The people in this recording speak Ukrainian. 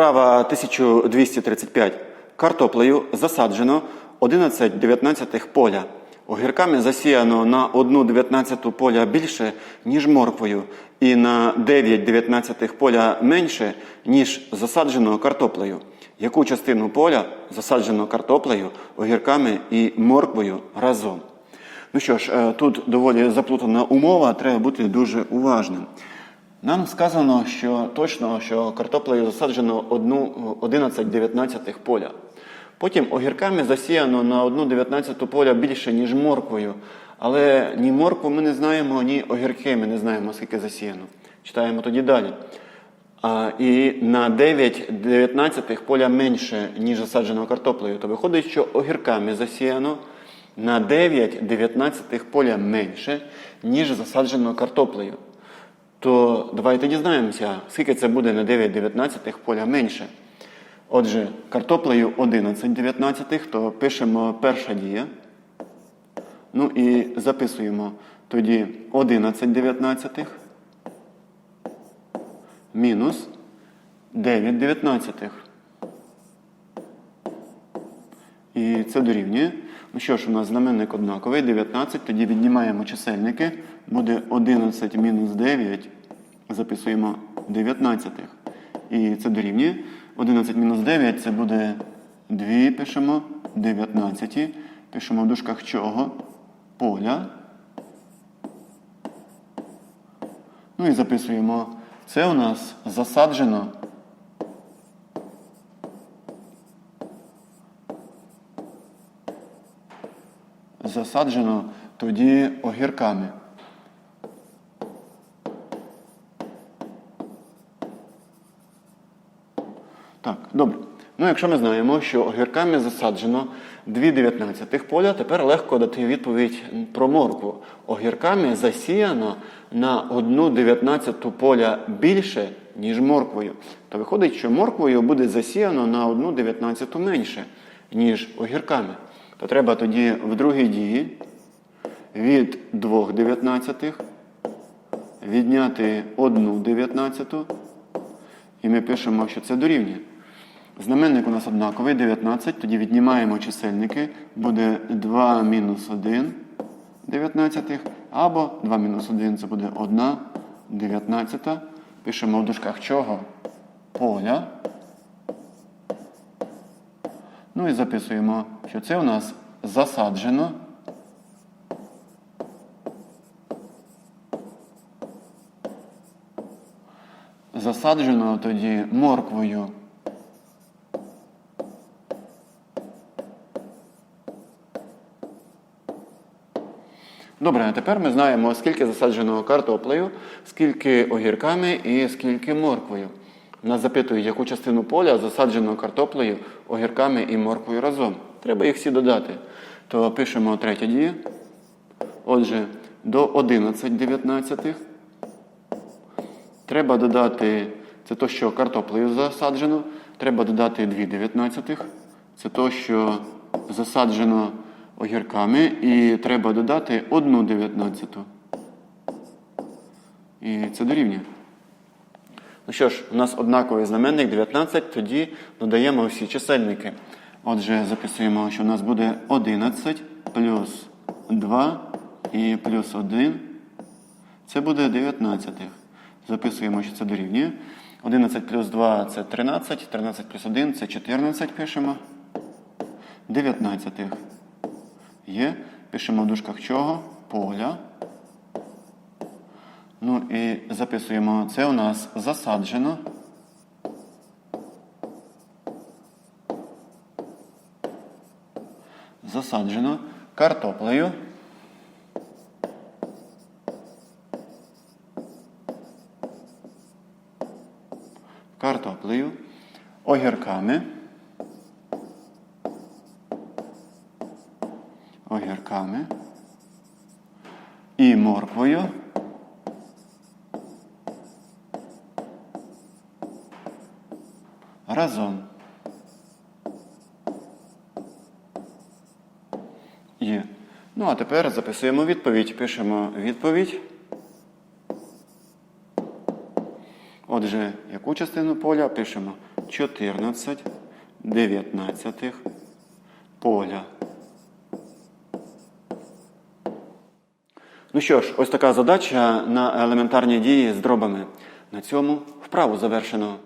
Справа 1235. Картоплею засаджено 11 дев'ятнадцятих поля. Огірками засіяно на 1 дев'ятнадцяту поля більше, ніж морквою, і на 9 дев'ятнадцятих поля менше, ніж засаджено картоплею. Яку частину поля засаджено картоплею, огірками і морквою разом? Ну що ж, е, тут доволі заплутана умова, треба бути дуже уважним. Нам сказано, що точно, що картоплею засаджено одну 11 дев'ятнадцятих поля. Потім огірками засіяно на одну дев'ятнадцяту поля більше, ніж морквою. Але ні моркву ми не знаємо, ні огірки ми не знаємо, скільки засіяно. Читаємо тоді далі. А, і на 9 дев'ятнадцятих поля менше, ніж засаджено картоплею. То виходить, що огірками засіяно на 9 дев'ятнадцятих поля менше, ніж засаджено картоплею. То давайте дізнаємося, скільки це буде на 9 дев'ятнадцятих поля менше. Отже, картоплею 11 дев'ятнадцятих, то пишемо перша дія. Ну і записуємо тоді 11 дев'ятнадцятих мінус 9 дев'ятнадцятих. І це дорівнює. Ну що ж, у нас знаменник однаковий, 19, тоді віднімаємо чисельники. Буде 11 мінус 9, записуємо 19. І це дорівнює. 11 мінус 9 це буде 2, пишемо 19. Пишемо в дужках чого? Поля. Ну і записуємо. Це у нас засаджено. Засаджено тоді огірками. Так, добре. Ну, якщо ми знаємо, що огірками засаджено 2 дев'ятнадцятих поля, тепер легко дати відповідь про моркву. Огірками засіяно на 1 дев'ятнадцяту поля більше, ніж морквою. То виходить, що морквою буде засіяно на 1 дев'ятнадцяту менше, ніж огірками. То треба тоді в другій дії від 2 дев'ятнадцятих відняти 1 дев'ятнадцяту. І ми пишемо, що це дорівнює. Знаменник у нас однаковий, 19, тоді віднімаємо чисельники, буде 2 мінус 1 дев'ятнадцятих, або 2 мінус 1 це буде 1 дев'ятнадцята. Пишемо в дужках чого? Поля. Ну і записуємо, що це у нас засаджено. Засаджено тоді морквою. Добре, а тепер ми знаємо, скільки засаджено картоплею, скільки огірками і скільки морквою. Нас запитують, яку частину поля засаджено картоплею, огірками і морквою разом. Треба їх всі додати. То пишемо третя дія. Отже, до 11 дев'ятнадцятих. Треба додати, це то, що картоплею засаджено. Треба додати 2 дев'ятнадцятих. Це то, що засаджено огірками. І треба додати 1 дев'ятнадцяту. І це дорівнює. Ну що ж, у нас однаковий знаменник 19, тоді додаємо всі чисельники. Отже, записуємо, що у нас буде 11 плюс 2 і плюс 1. Це буде 19. Записуємо, що це дорівнює. 11 плюс 2 це 13, 13 плюс 1 це 14 пишемо. 19. Є. Пишемо в дужках чого? Поля. Ну і записуємо, це у нас засаджено. Засаджено картоплею. Картоплею, огірками. Огірками і морквою. Разом. Є. Ну, а тепер записуємо відповідь. Пишемо відповідь. Отже, яку частину поля пишемо 14 19 поля. Ну що ж, ось така задача на елементарні дії з дробами. На цьому вправу завершено.